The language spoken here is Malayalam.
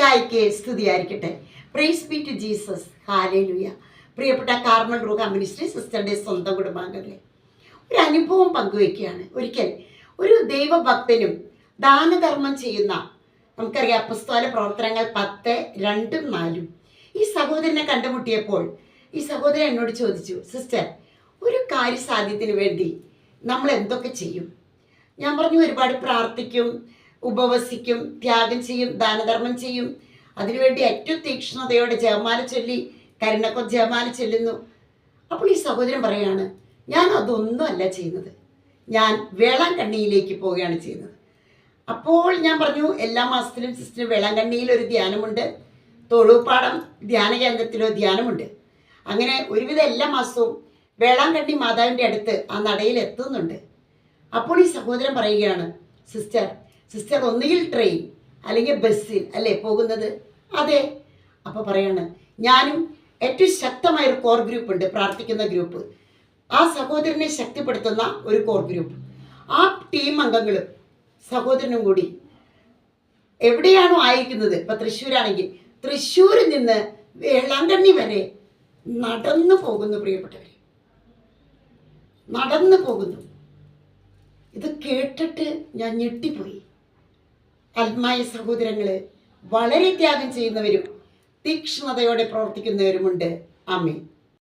മിശിഹായ്ക്ക് സ്തുതിയായിരിക്കട്ടെ. Praise be to Jesus hallelujah പ്രിയപ്പെട്ട കാർമൽ റൂഹ മിനിസ്ട്രി സിസ്റ്ററിന്റെ സ്വന്തം കുടുംബാംഗങ്ങളെ ഒരു അനുഭവം പങ്കുവയ്ക്കുകയാണ്. ഒരിക്കൽ ഒരു ദൈവഭക്തനും ദാനധർമ്മം ചെയ്യുന്ന നമുക്കറിയാം പുസ്തക പ്രവർത്തനങ്ങൾ പത്ത് രണ്ടും നാലും. ഈ സഹോദരനെ കണ്ടുമുട്ടിയപ്പോൾ ഈ സഹോദരൻ എന്നോട് ചോദിച്ചു സിസ്റ്റർ ഒരു കാര്യസാധ്യത്തിന് വേണ്ടി നമ്മൾ എന്തൊക്കെ ചെയ്യും? ഞാൻ പറഞ്ഞു ഒരുപാട് പ്രാർത്ഥിക്കും ഉപവസിക്കും ത്യാഗം ചെയ്യും ദാനധർമ്മം ചെയ്യും. അതിനുവേണ്ടി ഏറ്റവും തീക്ഷ്ണതയോടെ ജയമാല ചൊല്ലി കരുണക്കൊ ജയമാല ചൊല്ലുന്നു. അപ്പോൾ ഈ സഹോദരൻ പറയാണ് ഞാൻ അതൊന്നും അല്ല ചെയ്യുന്നത്. ഞാൻ വേളാങ്കണ്ണിയിലേക്ക് പോവുകയാണ് ചെയ്യുന്നത്. അപ്പോൾ ഞാൻ പറഞ്ഞു എല്ലാ മാസത്തിലും സിസ്റ്റർ വേളാങ്കണ്ണിയിൽ ഒരു ധ്യാനമുണ്ട്. തൊഴുപ്പാടം ധ്യാന കേന്ദ്രത്തിലോ ധ്യാനമുണ്ട്. അങ്ങനെ ഒരുവിധം എല്ലാ മാസവും വേളാങ്കണ്ണി മാതാവിന്റെ അടുത്ത് ആ നടയിൽ എത്തുന്നുണ്ട്. അപ്പോൾ ഈ സഹോദരൻ പറയുകയാണ് സിസ്റ്റർ സിസ്റ്റർ ഒന്നുകിൽ ട്രെയിൻ അല്ലെങ്കിൽ ബസ്സിൽ അല്ലേ പോകുന്നത്? അതെ. അപ്പോൾ പറയാണ് ഞാനും ഏറ്റവും ശക്തമായ ഒരു കോർ ഗ്രൂപ്പ് ഉണ്ട് പ്രാർത്ഥിക്കുന്ന ഗ്രൂപ്പ് ആ സഹോദരനെ ശക്തിപ്പെടുത്തുന്ന ഒരു കോർ ഗ്രൂപ്പ് ആ ടീം അംഗങ്ങളും സഹോദരനും കൂടി എവിടെയാണോ ആയിരിക്കുന്നത്? ഇപ്പം തൃശ്ശൂരാണെങ്കിൽ തൃശ്ശൂരിൽ നിന്ന് വേളാങ്കണ്ണി വരെ നടന്നു പോകുന്നു പ്രിയപ്പെട്ടവർ നടന്നു പോകുന്നു. ഇത് കേട്ടിട്ട് ഞാൻ ഞെട്ടിപ്പോയി. ആത്മായ സഹോദരങ്ങൾ വളരെ ത്യാഗം ചെയ്യുന്നവരും തീക്ഷ്ണതയോടെ പ്രവർത്തിക്കുന്നവരുമുണ്ട്. ആമേ